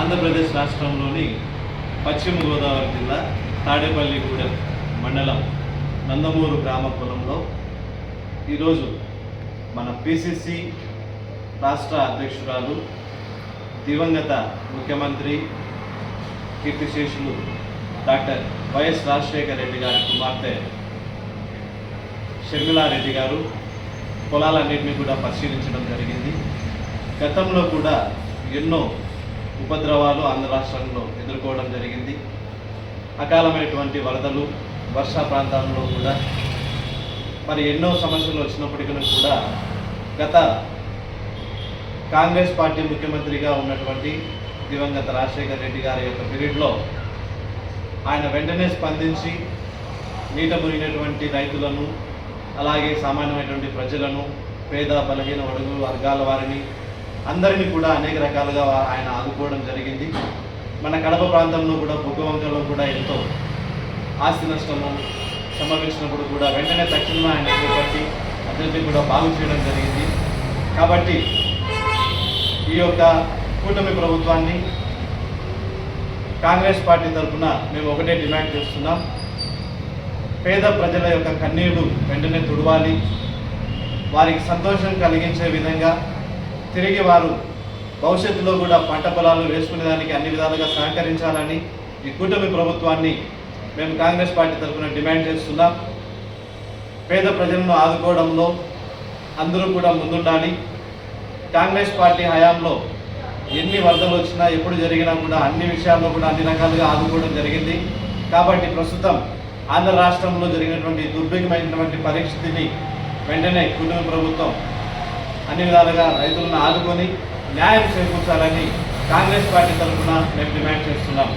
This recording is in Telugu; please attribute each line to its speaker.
Speaker 1: ఆంధ్రప్రదేశ్ రాష్ట్రంలోని పశ్చిమ గోదావరి జిల్లా తాడేపల్లిగూడెం మండలం నందమూరు గ్రామ పొలంలో ఈరోజు మన పిసిసి రాష్ట్ర అధ్యక్షురాలు దివంగత ముఖ్యమంత్రి కీర్తిశేషులు డాక్టర్ వైఎస్ రాజశేఖర రెడ్డి గారి కుమార్తె షర్మిలారెడ్డి గారు పొలాలన్నింటినీ కూడా పరిశీలించడం జరిగింది. గతంలో కూడా ఎన్నో ఉపద్రవాలు ఆంధ్ర రాష్ట్రంలో ఎదుర్కోవడం జరిగింది. అకాలమైనటువంటి వరదలు వర్షా ప్రాంతాల్లో కూడా మరి ఎన్నో సమస్యలు వచ్చినప్పటికీ కూడా గత కాంగ్రెస్ పార్టీ ముఖ్యమంత్రిగా ఉన్నటువంటి దివంగత రాజశేఖర్ రెడ్డి గారి యొక్క పీరియడ్లో ఆయన వెంటనే స్పందించి నీట మునిగినటువంటి రైతులను అలాగే సామాన్యమైనటువంటి ప్రజలను పేద బలహీన అడుగు వర్గాల వారిని అందరినీ కూడా అనేక రకాలుగా ఆయన ఆదుకోవడం జరిగింది. మన కడప ప్రాంతంలో కూడా భూకంపంలో కూడా ఎంతో ఆస్తి నష్టము సంభవించినప్పుడు కూడా వెంటనే తక్షణమే ఆయన చేపట్టి అందరినీ కూడా బాగు చేయడం జరిగింది. కాబట్టి ఈ యొక్క కూటమి ప్రభుత్వాన్ని కాంగ్రెస్ పార్టీ తరఫున మేము ఒకటే డిమాండ్ చేస్తున్నాం. పేద ప్రజల యొక్క కన్నీళ్ళు వెంటనే తుడవాలి. వారికి సంతోషం కలిగించే విధంగా తిరిగి వారు భవిష్యత్తులో కూడా పంట పొలాలు వేసుకునే దానికి అన్ని విధాలుగా సహకరించాలని ఈ కూటమి ప్రభుత్వాన్ని మేము కాంగ్రెస్ పార్టీ తరఫున డిమాండ్ చేస్తున్నాం. పేద ప్రజలను ఆదుకోవడంలో అందరూ కూడా ముందుండాలి. కాంగ్రెస్ పార్టీ హయాంలో ఎన్ని వరదలు వచ్చినా ఎప్పుడు జరిగినా కూడా అన్ని విషయాల్లో కూడా అన్ని రకాలుగా ఆదుకోవడం జరిగింది. కాబట్టి ప్రస్తుతం ఆంధ్ర రాష్ట్రంలో జరిగినటువంటి దుర్భిగమైనటువంటి పరిస్థితిని వెంటనే కుటుంబ ప్రభుత్వం అన్ని విధాలుగా రైతులను ఆదుకొని న్యాయం చేకూర్చాలని కాంగ్రెస్ పార్టీ తరఫున మేము డిమాండ్ చేస్తున్నాం.